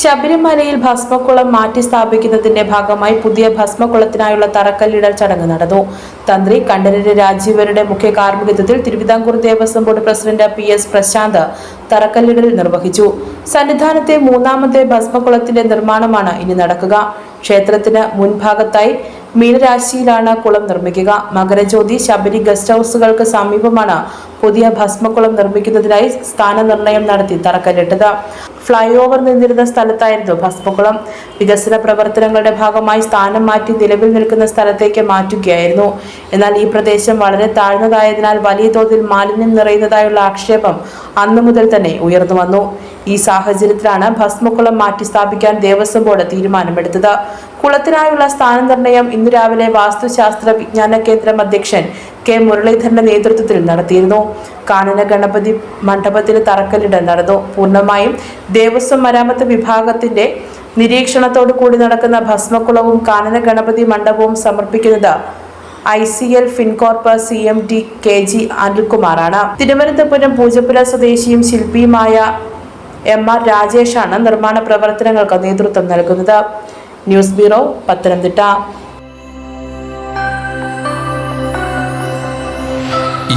ശബരിമലയിൽ ഭസ്മക്കുളം മാറ്റി സ്ഥാപിക്കുന്നതിന്റെ ഭാഗമായി പുതിയ ഭസ്മക്കുളത്തിനായുള്ള തറക്കല്ലിടൽ ചടങ്ങ് നടന്നു. തന്ത്രി കണ്ഠരര് രാജീവരുടെ മുഖ്യ കാർമ്മികത്വത്തിൽ Thiruvithamkoor Devaswom board president P S Prasanth തറക്കല്ലിടൽ നിർവഹിച്ചു. സന്നിധാനത്തെ മൂന്നാമത്തെ ഭസ്മകുളത്തിന്റെ നിർമ്മാണമാണ് ഇനി നടക്കുക. ക്ഷേത്രത്തിന് മുൻഭാഗത്തായി മീനരാശിയിലാണ് കുളം നിർമ്മിക്കുക. മകരജ്യോതി ശബരി ഗസ്റ്റ് ഹൗസുകൾക്ക് സമീപമാണ് പുതിയ ഭസ്മക്കുളം നിർമ്മിക്കുന്നതിനായി സ്ഥാനനിർണയം നടത്തി തറക്കല്ലിട്ടത്. ഫ്ലൈ ഓവർ നിന്നിരുന്ന സ്ഥലത്തായിരുന്നു ഭസ്മക്കുളം വികസന പ്രവർത്തനങ്ങളുടെ ഭാഗമായി സ്ഥാനം മാറ്റി നിലവിൽ നിൽക്കുന്ന സ്ഥലത്തേക്ക് മാറ്റുകയായിരുന്നു. എന്നാൽ ഈ പ്രദേശം വളരെ താഴ്ന്നതായതിനാൽ വലിയ തോതിൽ മാലിന്യം നിറയുന്നതായുള്ള ആക്ഷേപം അന്നു മുതൽ തന്നെ ഉയർന്നു വന്നു. ഈ സാഹചര്യത്തിലാണ് ഭസ്മക്കുളം മാറ്റി സ്ഥാപിക്കാൻ ദേവസ്വം ബോർഡ് തീരുമാനമെടുത്തത്. കുളത്തിനായുള്ള സ്ഥാനനിർണയം ഇന്ന് രാവിലെ വാസ്തുശാസ്ത്ര വിജ്ഞാന കേന്ദ്രം അധ്യക്ഷൻ കെ മുരളീധരന്റെ നേതൃത്വത്തിൽ നടത്തിയിരുന്നു. കാനന ഗണപതി മണ്ഡപത്തിന് തറക്കല്ലിടൽ നടന്നു. പൂർണമായും ദേവസ്വം മരാമത്ത് വിഭാഗത്തിന്റെ നിരീക്ഷണത്തോടു കൂടി നടക്കുന്ന ഭസ്മക്കുളവും കാനന ഗണപതി മണ്ഡപവും സമർപ്പിക്കുന്നത് I C L Fincorp C M D K G അനിൽകുമാറാണ്. Thiruvananthapuram Poojappura സ്വദേശിയും ശില്പിയുമായ എം ആർ രാജേഷാണ് നിർമ്മാണ പ്രവർത്തനങ്ങൾക്ക് നേതൃത്വം നൽകുന്നത്. News bureau Pathanamthitta.